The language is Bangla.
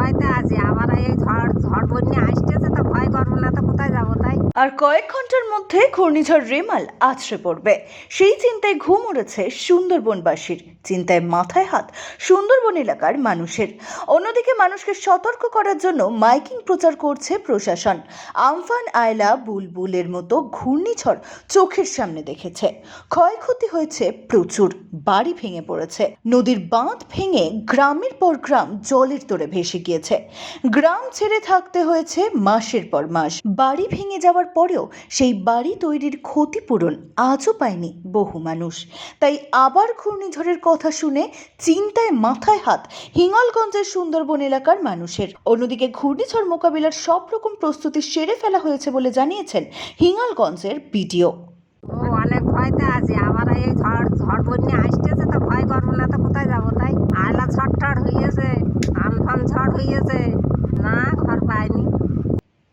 ভয়তে আছি। আবার এই ঝড় ঝড় বন্যা আসতেছে তো ভয় করব না তো কোথায় আর কয়েক ঘণ্টার মধ্যে ঘূর্ণিঝড় রেমাল আছড়ে পড়বে। সেই চিন্তায় ঘুম উড়েছে সুন্দরবনবাসীর। চিন্তায় মাথায় হাত সুন্দরবন এলাকার মানুষের। অন্যদিকে মানুষকে সতর্ক করার জন্য মাইকিং প্রচার করছে প্রশাসন। আমফান আয়লা বুলবুলের মতো ঘূর্ণিঝড় চোখের সামনে দেখেছে। ক্ষয়ক্ষতি হয়েছে প্রচুর, বাড়ি ভেঙে পড়েছে। নদীর বাঁধ ভেঙে গ্রামের পর গ্রাম জলের তোরে ভেসে গিয়েছে। গ্রাম ছেড়ে থাকতে হয়েছে মাসের পর মাস। বাড়ি ভেঙে যাওয়ার পরেও সেই বাড়ি তৈরির ক্ষতিপূরণ আজও পায়নি বহু মানুষ। তাই আবার ঘূর্ণিঝড়ের কথা শুনে চিন্তায় মাথায় হাত হিঙ্গলগঞ্জের সুন্দরবন এলাকার মানুষের। অন্যদিকে ঘূর্ণিঝড় মোকাবিলার সব রকম প্রস্তুতি সেরে ফেলা হয়েছে বলে জানিয়েছেন হিঙ্গলগঞ্জের বিডিও। ও, অনেক ভয়তে আছি। আবার এই ঝড় ঝড় বন্যা আসতেছে তো ভয় করব না তো কোথায় যাব তাই? আয়লা ঝড় টড় হইয়েছে আমফান ঝড় হইয়েছে।